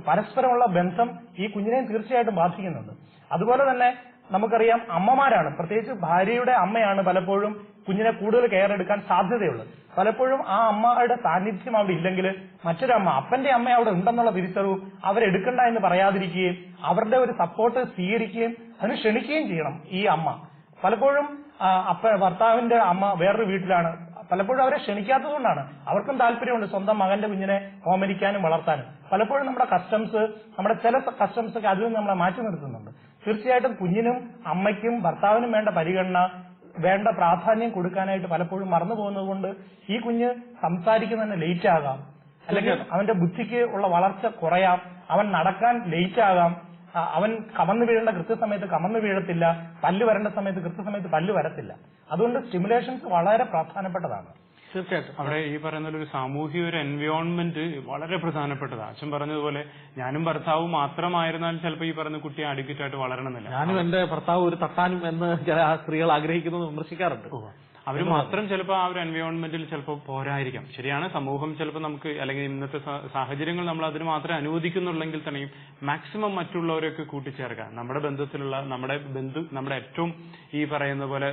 പരസ്പരമുള്ള ബന്ധം ഈ കുഞ്ഞിനെയും തീർച്ചയായിട്ടും ബാധിക്കുന്നുണ്ട്. അതുപോലെ തന്നെ നമുക്കറിയാം അമ്മമാരാണ്. പ്രത്യേകിച്ച് ഭാര്യയുടെ അമ്മയാണ് പലപ്പോഴും കുഞ്ഞിനെ കൂടുതൽ കെയർ എടുക്കാൻ സാധ്യതയുള്ളത്. പലപ്പോഴും ആ അമ്മയുടെ സാന്നിധ്യം അവിടെ ഇല്ലെങ്കിൽ മറ്റൊരമ്മ അപ്പന്റെ അമ്മ അവിടെ ഉണ്ടെന്നുള്ള തിരിച്ചറിവും അവരെടുക്കണ്ട എന്ന് പറയാതിരിക്കുകയും അവരുടെ ഒരു സപ്പോർട്ട് സ്വീകരിക്കുകയും അതിന് ക്ഷണിക്കുകയും ചെയ്യണം ഈ അമ്മ. പലപ്പോഴും അപ്പ ഭർത്താവിന്റെ അമ്മ വേറൊരു വീട്ടിലാണ്. പലപ്പോഴും അവരെ ക്ഷണിക്കാത്തതുകൊണ്ടാണ് അവർക്കും താല്പര്യമുണ്ട് സ്വന്തം മകന്റെ കുഞ്ഞിനെ ഹോമരിക്കാനും വളർത്താനും. പലപ്പോഴും നമ്മുടെ കസ്റ്റംസ് നമ്മുടെ ചില കസ്റ്റംസ് ഒക്കെ അതിൽ നിന്ന് നമ്മളെ മാറ്റി നിർത്തുന്നുണ്ട്. തീർച്ചയായിട്ടും കുഞ്ഞിനും അമ്മയ്ക്കും ഭർത്താവിനും വേണ്ട പരിഗണന വേണ്ട പ്രാധാന്യം കൊടുക്കാനായിട്ട് പലപ്പോഴും മറന്നു പോകുന്നത് കൊണ്ട് ഈ കുഞ്ഞ് സംസാരിക്കുന്നതിന് ലേറ്റ് ആകാം. അല്ലെങ്കിൽ അവന്റെ ബുദ്ധിക്ക് ഉള്ള വളർച്ച കുറയാം. അവൻ നടക്കാൻ ലേറ്റ് ആകാം. അവൻ കമന്നു വീഴേണ്ട കൃത്യസമയത്ത് കമന്നു വീഴത്തില്ല. പല്ല് വരേണ്ട സമയത്ത് കൃത്യസമയത്ത് പല്ല് വരത്തില്ല. അതുകൊണ്ട് സ്റ്റിമുലേഷൻസ് വളരെ പ്രധാനപ്പെട്ടതാണ്. തീർച്ചയായിട്ടും. അവിടെ ഈ പറയുന്ന പോലെ ഒരു സാമൂഹിക ഒരു എൻവയോൺമെന്റ് വളരെ പ്രധാനപ്പെട്ടതാണ്. അച്ഛൻ പറഞ്ഞതുപോലെ ഞാനും ഭർത്താവും മാത്രമായിരുന്നാൽ ചിലപ്പോൾ ഈ പറയുന്ന കുട്ടി അഡിക്റ്റ് ആയിട്ട് വളരണമെന്നില്ല. ഞാനും എന്റെ ഭർത്താവ് ഒരു തട്ടാനും എന്ന് ചില സ്ത്രീകൾ ആഗ്രഹിക്കുന്നത് വിമർശിക്കാറുണ്ട്. അവർ മാത്രം ചിലപ്പോൾ ആ ഒരു എൻവയോൺമെന്റിൽ ചിലപ്പോൾ പോരായിരിക്കാം. ശരിയാണ് സമൂഹം ചിലപ്പോൾ നമുക്ക് അല്ലെങ്കിൽ ഇന്നത്തെ സാഹചര്യങ്ങൾ നമ്മൾ അതിന് മാത്രമേ അനുവദിക്കുന്നുള്ളെങ്കിൽ തന്നെയും മാക്സിമം മറ്റുള്ളവരെയൊക്കെ കൂട്ടിച്ചേർക്കാം നമ്മുടെ ബന്ധത്തിലുള്ള നമ്മുടെ ബന്ധു നമ്മുടെ ഏറ്റവും ഈ പറയുന്ന പോലെ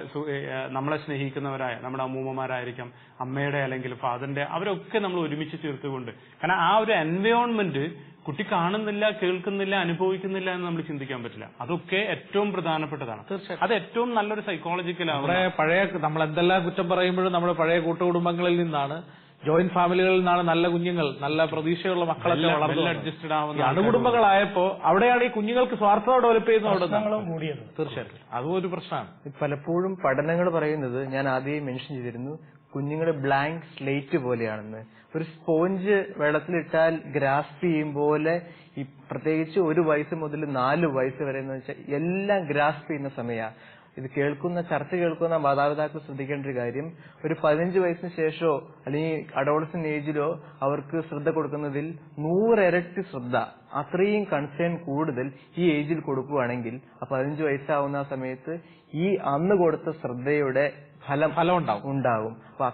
നമ്മളെ സ്നേഹിക്കുന്നവരായ നമ്മുടെ അമ്മൂമ്മമാരായിരിക്കാം അമ്മയുടെ അല്ലെങ്കിൽ ഫാദറിന്റെ അവരൊക്കെ നമ്മൾ ഒരുമിച്ച് ചേർത്തുകൊണ്ട്. കാരണം ആ ഒരു എൻവയോൺമെന്റ് കുട്ടി കാണുന്നില്ല കേൾക്കുന്നില്ല അനുഭവിക്കുന്നില്ല എന്ന് നമ്മൾ ചിന്തിക്കാൻ പറ്റില്ല. അതൊക്കെ ഏറ്റവും പ്രധാനപ്പെട്ടതാണ്. തീർച്ചയായും അത് ഏറ്റവും നല്ലൊരു സൈക്കോളജിക്കൽ നമ്മുടെ പഴയ നമ്മൾ എന്തെല്ലാം കുറ്റം പറയുമ്പോഴും നമ്മുടെ പഴയ കൂട്ടുകുടുംബങ്ങളിൽ നിന്നാണ് ജോയിന്റ് ഫാമിലികളിൽ നിന്നാണ് നല്ല കുഞ്ഞുങ്ങൾ നല്ല പ്രതീക്ഷയുള്ള മക്കളൊക്കെ വളർന്നു. അഡ്ജസ്റ്റഡ് ആവുന്നത് ആവുന്ന അണുകുടുംബങ്ങളായപ്പോ അവിടെയാണ് ഈ കുഞ്ഞുങ്ങൾക്ക് സ്വാർത്ഥത ഡെവലപ്പ് ചെയ്യുന്നത് കൂടിയത് തീർച്ചയായിട്ടും. അതും ഒരു പ്രശ്നമാണ്. പലപ്പോഴും പഠനങ്ങൾ പറയുന്നത് ഞാൻ ആദ്യം മെൻഷൻ ചെയ്തിരുന്നു കുഞ്ഞുങ്ങളുടെ ബ്ലാങ്ക് സ്ലേറ്റ് പോലെയാണെന്ന്. ഒരു സ്പോഞ്ച് വെള്ളത്തിലിട്ടാൽ ഗ്രാസ്പ് ചെയ്യും പോലെ ഈ പ്രത്യേകിച്ച് ഒരു വയസ്സ് മുതൽ നാല് വയസ്സ് വരെ എന്ന് വെച്ചാൽ എല്ലാം ഗ്രാസ്പ് ചെയ്യുന്ന സമയമാണ് ഇത് കേൾക്കുന്ന ചർച്ച കേൾക്കുന്ന മാതാപിതാക്കൾ ശ്രദ്ധിക്കേണ്ട ഒരു കാര്യം ഒരു പതിനഞ്ച് വയസ്സിന് ശേഷമോ അല്ലെങ്കിൽ അഡോളസൻ ഏജിലോ അവർക്ക് ശ്രദ്ധ കൊടുക്കുന്നതിൽ നൂറിരട്ടി ശ്രദ്ധ അത്രയും കൺസേൺ കൂടുതൽ ഈ ഏജിൽ കൊടുക്കുകയാണെങ്കിൽ ആ പതിനഞ്ച് വയസ്സാവുന്ന ആ സമയത്ത് ഈ അന്ന് കൊടുത്ത ശ്രദ്ധയുടെ ഫലം ഫലം ഉണ്ടാവും. ഉണ്ടാകും അപ്പൊ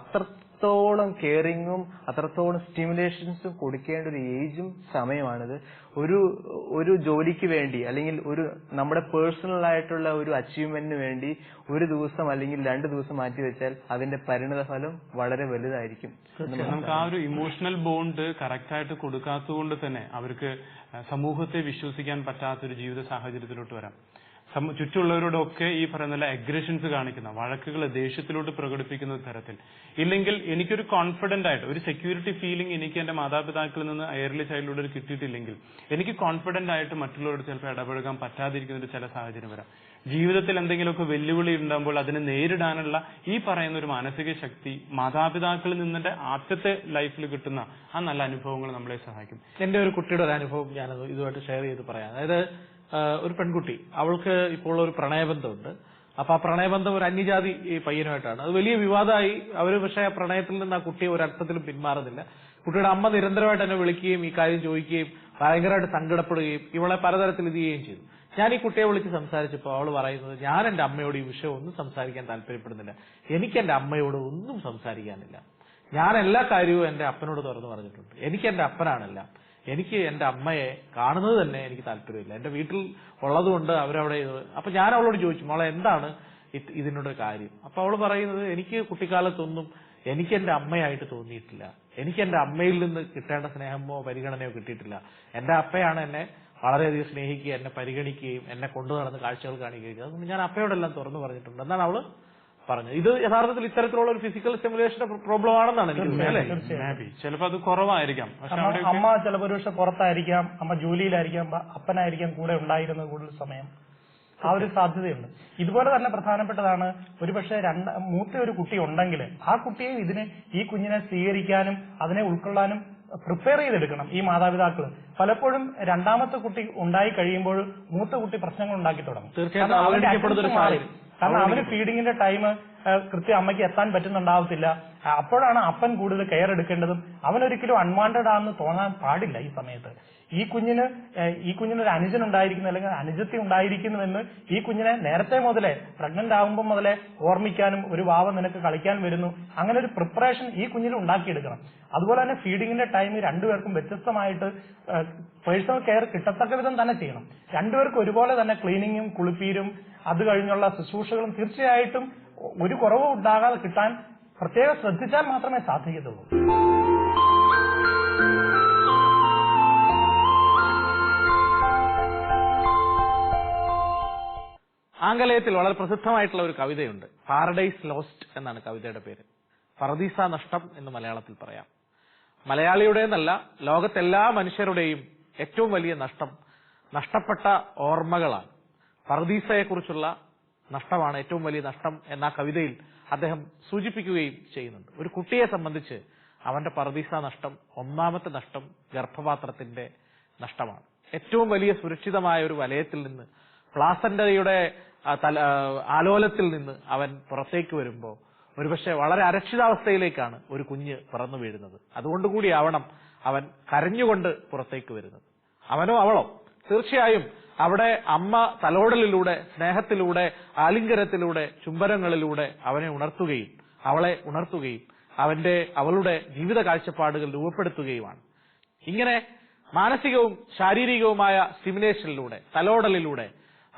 അത്രത്തോളം കെയറിങ്ങും അത്രത്തോളം സ്റ്റിമുലേഷൻസും കൊടുക്കേണ്ട ഒരു ഏജും സമയമാണിത്. ഒരു ഒരു ജോലിക്ക് വേണ്ടി അല്ലെങ്കിൽ ഒരു നമ്മുടെ പേഴ്സണൽ ആയിട്ടുള്ള ഒരു അച്ചീവ്മെന്റിന് വേണ്ടി ഒരു ദിവസം അല്ലെങ്കിൽ രണ്ട് ദിവസം മാറ്റി വെച്ചാൽ അതിന്റെ പരിണിത ഫലം വളരെ വലുതായിരിക്കും നമുക്ക് ആ ഒരു ഇമോഷണൽ ബോണ്ട് കറക്റ്റ് ആയിട്ട് കൊടുക്കാത്തതുകൊണ്ട് തന്നെ അവർക്ക് സമൂഹത്തെ വിശ്വസിക്കാൻ പറ്റാത്ത ഒരു ജീവിത സാഹചര്യത്തിലോട്ട് വരാം. ചുറ്റുമുള്ളവരോടൊക്കെ ഈ പറയുന്ന അഗ്രഷൻസ് കാണിക്കുന്ന വഴക്കുകൾ ദേഷ്യത്തിലോട്ട് പ്രകടിപ്പിക്കുന്ന തരത്തിൽ. ഇല്ലെങ്കിൽ എനിക്കൊരു കോൺഫിഡന്റ് ആയിട്ട് ഒരു സെക്യൂരിറ്റി ഫീലിംഗ് എനിക്ക് എന്റെ മാതാപിതാക്കളിൽ നിന്ന് എയർലി ചൈൽഡ്ഹുഡിൽ കിട്ടിയിട്ടില്ലെങ്കിൽ എനിക്ക് കോൺഫിഡന്റ് ആയിട്ട് മറ്റുള്ളവരോട് ചിലപ്പോൾ ഇടപഴകാൻ പറ്റാതിരിക്കുന്ന ഒരു ചില സാഹചര്യം വരാം. ജീവിതത്തിൽ എന്തെങ്കിലുമൊക്കെ വെല്ലുവിളി ഉണ്ടാകുമ്പോൾ അതിനെ നേരിടാനുള്ള ഈ പറയുന്ന ഒരു മാനസിക ശക്തി മാതാപിതാക്കളിൽ നിന്നിന്റെ ആദ്യത്തെ ലൈഫിൽ കിട്ടുന്ന ആ നല്ല അനുഭവങ്ങൾ നമ്മളെ സഹായിക്കും. എന്റെ ഒരു കുട്ടിയുടെ ഒരു അനുഭവം ഞാനത് ഇതുമായിട്ട് ഷെയർ ചെയ്ത് പറയാം. അതായത് ഒരു പെൺകുട്ടി. അവൾക്ക് ഇപ്പോൾ ഒരു പ്രണയബന്ധമുണ്ട്. അപ്പൊ ആ പ്രണയബന്ധം ഒരു അന്യജാതി പയ്യനുമായിട്ടാണ്. അത് വലിയ വിവാദമായി അവർ പക്ഷേ ആ പ്രണയത്തിൽ നിന്ന് ആ കുട്ടിയെ ഒരർത്ഥത്തിലും പിന്മാറുന്നില്ല. കുട്ടിയുടെ അമ്മ നിരന്തരമായിട്ട് എന്നെ വിളിക്കുകയും ഈ കാര്യം ചോദിക്കുകയും ഭയങ്കരമായിട്ട് സങ്കടപ്പെടുകയും ഇവളെ പലതരത്തിൽ ഇത് ചെയ്യുകയും ചെയ്തു. ഞാൻ ഈ കുട്ടിയെ വിളിച്ച് സംസാരിച്ചപ്പോൾ അവൾ പറയുന്നത് ഞാൻ എന്റെ അമ്മയോട് ഈ വിഷയം ഒന്നും സംസാരിക്കാൻ താല്പര്യപ്പെടുന്നില്ല. എനിക്ക് എന്റെ അമ്മയോട് ഒന്നും സംസാരിക്കാനില്ല. ഞാൻ എല്ലാ കാര്യവും എന്റെ അപ്പനോട് തുറന്നു പറഞ്ഞിട്ടുണ്ട്. എനിക്ക് എന്റെ അപ്പനാണെല്ലാം. എനിക്ക് എന്റെ അമ്മയെ കാണുന്നത് തന്നെ എനിക്ക് താല്പര്യമില്ല. എന്റെ വീട്ടിൽ ഉള്ളതുകൊണ്ട് അവരവിടെ അപ്പൊ ഞാൻ അവളോട് ചോദിച്ചു മോളെ എന്താണ് ഇത് ഇതിനോട് കാര്യം? അപ്പൊ അവൾ പറയുന്നത് എനിക്ക് കുട്ടിക്കാലത്തൊന്നും എനിക്ക് എന്റെ അമ്മയായിട്ട് തോന്നിയിട്ടില്ല. എനിക്ക് എന്റെ അമ്മയിൽ നിന്ന് കിട്ടേണ്ട സ്നേഹമോ പരിഗണനയോ കിട്ടിയിട്ടില്ല. എന്റെ അപ്പയാണ് എന്നെ വളരെയധികം സ്നേഹിക്കുകയും എന്നെ പരിഗണിക്കുകയും എന്നെ കൊണ്ടു നടന്ന് കാഴ്ചകൾ കാണിക്കുകയും അതുകൊണ്ട് ഞാൻ അപ്പയോടെല്ലാം തുറന്നു പറഞ്ഞിട്ടുണ്ട്. എന്നാണ് അവൾ പറഞ്ഞത്. ഇത് യഥാർത്ഥത്തിൽ ഇത്തരത്തിലുള്ള ഒരു ഫിസിക്കൽ സ്റ്റിമുലേഷന്റെ പ്രോബ്ലം ആണെന്നാണ് എനിക്ക് തോന്നുന്നത് അല്ലേ? ചിലപ്പോൾ അത് കുറവായിരിക്കാം. പക്ഷെ അമ്മ ചിലപ്പോൾ ഒരുപക്ഷെ പുറത്തായിരിക്കാം അമ്മ ജോലിയിലായിരിക്കാം അപ്പനായിരിക്കാം കൂടെ ഉണ്ടായിരുന്നത് കൂടുതൽ സമയം. ആ ഒരു സാധ്യതയുണ്ട്. ഇതുപോലെ തന്നെ പ്രധാനപ്പെട്ടതാണ് ഒരുപക്ഷെ രണ്ട് മൂത്ത ഒരു കുട്ടി ഉണ്ടെങ്കിൽ ആ കുട്ടിയെ ഇതിനെ ഈ കുഞ്ഞിനെ സ്വീകരിക്കാനും അതിനെ ഉൾക്കൊള്ളാനും പ്രിപ്പയർ ചെയ്തെടുക്കണം ഈ മാതാപിതാക്കൾ. പലപ്പോഴും രണ്ടാമത്തെ കുട്ടി ഉണ്ടായി കഴിയുമ്പോൾ മൂത്ത കുട്ടി പ്രശ്നങ്ങൾ ഉണ്ടാക്കി തുടങ്ങും. തീർച്ചയായിട്ടും കാരണം അവന് ഫീഡിങ്ങിന്റെ ടൈം കൃത്യം അമ്മയ്ക്ക് എത്താൻ പറ്റുന്നുണ്ടാവത്തില്ല. അപ്പോഴാണ് അപ്പൻ കൂടുതൽ കെയർ എടുക്കേണ്ടതും അവൻ ഒരിക്കലും അൺവാണ്ടഡ് ആണെന്ന് തോന്നാൻ പാടില്ല ഈ സമയത്ത്. ഈ കുഞ്ഞിന് ഈ കുഞ്ഞിന് ഒരു അനുജൻ ഉണ്ടായിരിക്കുന്നു അല്ലെങ്കിൽ അനുജത്തി ഉണ്ടായിരിക്കുന്നുവെന്ന് ഈ കുഞ്ഞിനെ നേരത്തെ മുതലേ പ്രഗ്നന്റ് ആകുമ്പോൾ മുതലേ ഓർമ്മിക്കാനും ഒരു വാവ നിനക്ക് കളിക്കാൻ വരുന്നു. അങ്ങനെ ഒരു പ്രിപ്പറേഷൻ ഈ കുഞ്ഞിൽ ഉണ്ടാക്കിയെടുക്കണം. അതുപോലെ തന്നെ ഫീഡിങ്ങിന്റെ ടൈം രണ്ടുപേർക്കും വ്യത്യസ്തമായിട്ട് പേഴ്സണൽ കെയർ കിട്ടത്തക്ക വിധം തന്നെ ചെയ്യണം. രണ്ടുപേർക്കും ഒരുപോലെ തന്നെ ക്ലീനിങ്ങും കുളിപ്പീരും അത് കഴിഞ്ഞുള്ള ശുശ്രൂഷകളും തീർച്ചയായിട്ടും ഒരു കുറവും ഉണ്ടാകാതെ കിട്ടാൻ പ്രത്യേകം ശ്രദ്ധിച്ചാൽ മാത്രമേ സാധിക്കത്തുള്ളൂ. ആംഗലേയത്തിൽ വളരെ പ്രസിദ്ധമായിട്ടുള്ള ഒരു കവിതയുണ്ട്. പാരഡൈസ് ലോസ്റ്റ് എന്നാണ് കവിതയുടെ പേര്. പറദീസ നഷ്ടം എന്ന് മലയാളത്തിൽ പറയാം. മലയാളിയുടെ എന്നല്ല ലോകത്തെല്ലാ മനുഷ്യരുടെയും ഏറ്റവും വലിയ നഷ്ടം നഷ്ടപ്പെട്ട ഓർമ്മകളാണ്. പറദീസയെക്കുറിച്ചുള്ള നഷ്ടമാണ് ഏറ്റവും വലിയ നഷ്ടം എന്ന കവിതയിൽ അദ്ദേഹം സൂചിപ്പിക്കുകയും ചെയ്യുന്നുണ്ട്. ഒരു കുട്ടിയെ സംബന്ധിച്ച് അവന്റെ പറദീസ നഷ്ടം ഒന്നാമത്തെ നഷ്ടം ഗർഭപാത്രത്തിന്റെ നഷ്ടമാണ്. ഏറ്റവും വലിയ സുരക്ഷിതമായ ഒരു വലയത്തിൽ നിന്ന് പ്ലാസന്റയുടെ ആലോലത്തിൽ നിന്ന് അവൻ പുറത്തേക്ക് വരുമ്പോൾ ഒരുപക്ഷെ വളരെ അരക്ഷിതാവസ്ഥയിലേക്കാണ് ഒരു കുഞ്ഞ് പിറന്നു വീഴുന്നത്. അതുകൊണ്ടുകൂടി ആവണം അവൻ കരഞ്ഞുകൊണ്ട് പുറത്തേക്ക് വരുന്നത്. അവനോ അവളോ തീർച്ചയായും അവിടെ അമ്മ തലോടലിലൂടെ സ്നേഹത്തിലൂടെ ആലിംഗനത്തിലൂടെ ചുംബനങ്ങളിലൂടെ അവനെ ഉണർത്തുകയും അവളെ ഉണർത്തുകയും അവന്റെ അവളുടെ ജീവിത കാഴ്ചപ്പാടുകൾ രൂപപ്പെടുത്തുകയുമാണ്. ഇങ്ങനെ മാനസികവും ശാരീരികവുമായ സിമുലേഷനിലൂടെ തലോടലിലൂടെ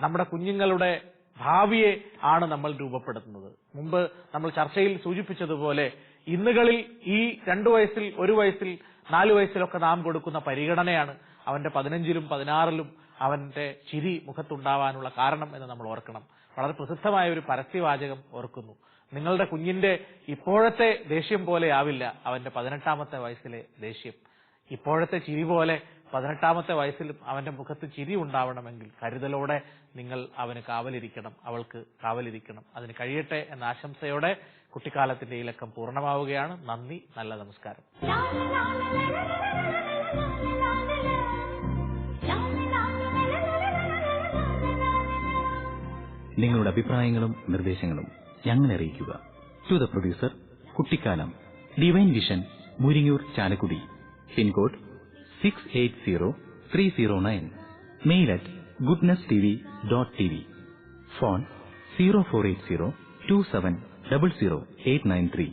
നമ്മുടെ കുഞ്ഞുങ്ങളുടെ ഭാവിയെ ആണ് നമ്മൾ രൂപപ്പെടുത്തുന്നത്. മുമ്പ് നമ്മൾ ചർച്ചയിൽ സൂചിപ്പിച്ചതുപോലെ ഇന്നുകളിൽ ഈ രണ്ടു വയസ്സിൽ ഒരു വയസ്സിൽ നാലു വയസ്സിലൊക്കെ നാം കൊടുക്കുന്ന പരിഗണനയാണ് അവന്റെ പതിനഞ്ചിലും പതിനാറിലും അവന്റെ ചിരി മുഖത്തുണ്ടാവാനുള്ള കാരണം എന്ന് നമ്മൾ ഓർക്കണം. വളരെ പ്രസിദ്ധമായ ഒരു പരസ്യവാചകം ഓർക്കുന്നു. നിങ്ങളുടെ കുഞ്ഞിന്റെ ഇപ്പോഴത്തെ ദേഷ്യം പോലെ ആവില്ല അവന്റെ പതിനെട്ടാമത്തെ വയസ്സിലെ ദേഷ്യം. ഇപ്പോഴത്തെ ചിരി പോലെ പതിനെട്ടാമത്തെ വയസ്സിലും അവന്റെ മുഖത്ത് ചിരി ഉണ്ടാവണമെങ്കിൽ കരുതലോടെ നിങ്ങൾ അവന് കാവലിരിക്കണം അവൾക്ക് കാവലിരിക്കണം. അതിന് കഴിയട്ടെ എന്ന ആശംസയോടെ കുട്ടിക്കാലത്തിന്റെ ഈ ലക്കം പൂർണമാവുകയാണ്. നന്ദി നല്ല നമസ്കാരം. നിങ്ങളുടെ അഭിപ്രായങ്ങളും നിർദ്ദേശങ്ങളും ഞങ്ങളെ അറിയിക്കുക. ടു ദ പ്രൊഡ്യൂസർ കുട്ടിക്കാലം Divine Vision Muringoor Chalakudy. Pincode six eight zero three zero nine mail at goodness T V dot T V phone zero four eight zero two seven double zero eight nine three